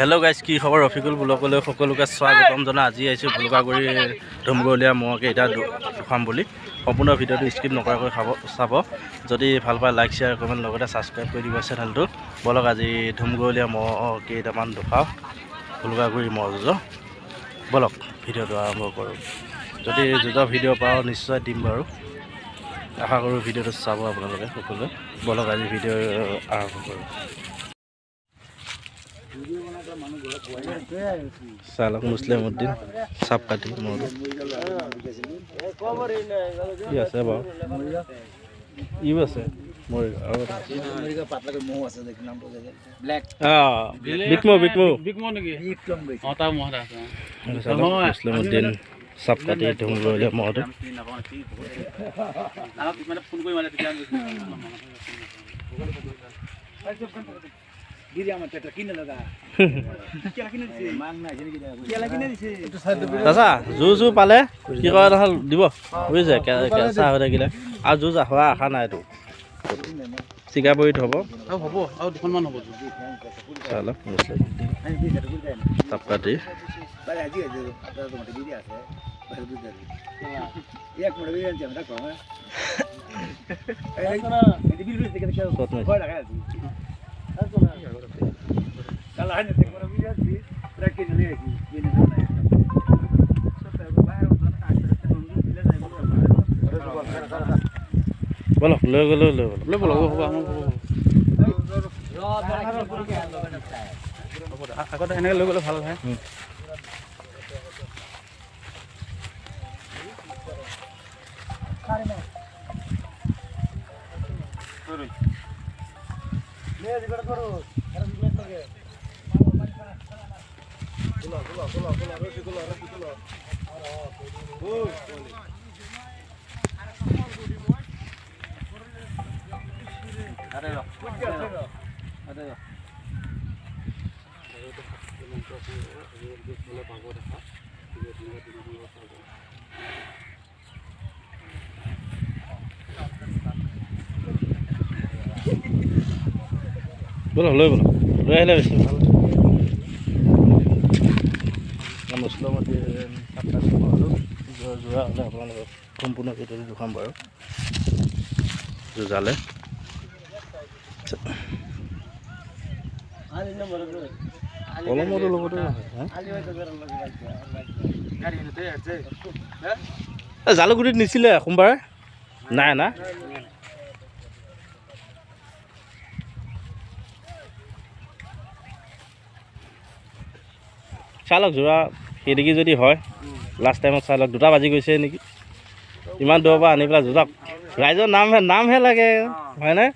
Hello' guys কি খবৰ? ৰফিকুল ব্লকলৈ সকলোকে স্বাগতম জনাই। আজি আহিছোঁ ভুলুকাগুৰি ধুমগলীয়া মহকে এতিয়া দুখাম বুলি। সম্পূৰ্ণ ভিডিঅ'টো স্কিপ নকৰাকৈ খাব চাব। যদি ভাল পায় লাইক শ্বেয়াৰ কমেণ্ট লগতে ছাবস্ক্ৰাইব কৰি দিব চেনেলটো বলক আজি ধুমগলীয়া মহ কেইটামান দুখাওঁ ভুলুকাগুৰি মহ যুঁজ বলক ভিডিঅ'টো আৰম্ভ কৰোঁ। যদি যুঁজৰ ভিডিঅ' পাওঁ নিশ্চয় দিম বাৰু। আশা কৰোঁ ভিডিঅ'টো চাব আপোনালোকে সকলোৱে। বলক আজি ভিডিঅ' আৰম্ভ কৰোঁ। চালক মুছলিম উদ্দিন চাপ কাটি মোৰ আছে বাৰু ইও আছে? মোৰ আৰু আছে। অঁ, মুছলিম উদ্দিন চাপ কাটি মহটো চাচা জু জু পালে কি নহ'ল দিব বুজিছে কেঁচা হৈ থাকিলে আৰু জুজ হোৱা আশা নাই এইটো চিকাবৰীত হ'ব হ'ব আৰু দুখনমান হ'ব চাপ কাটি ক'ত নাই বলক লৈ লৈ গ'লো। লৈ ব'ল হ'ব আমাৰ হ'ব হ'ব। আগতে এনেকৈ লৈ গ'লে ভালো হয়। আরে আরে দেখা বলক লৈ বলক লৈ আহিলে বেছি ভালো মুছলমতি যোৰা হ'লে আপোনালোকক সম্পূৰ্ণ ভিডিঅ'টো দেখুৱাম বাৰু যুঁজালে কলমতো লগতো জালুকুটিত নিছিলে সোমবাৰে? নাই না চাই লওক যোৰা সেইদিগি যদি হয় লাষ্ট টাইমত চাই লওক দুটা বাজি গৈছে নেকি? ইমান দূৰৰ পৰা আনি পেলাই যুঁজক ৰাইজৰ নামহে নামহে লাগে হয়নে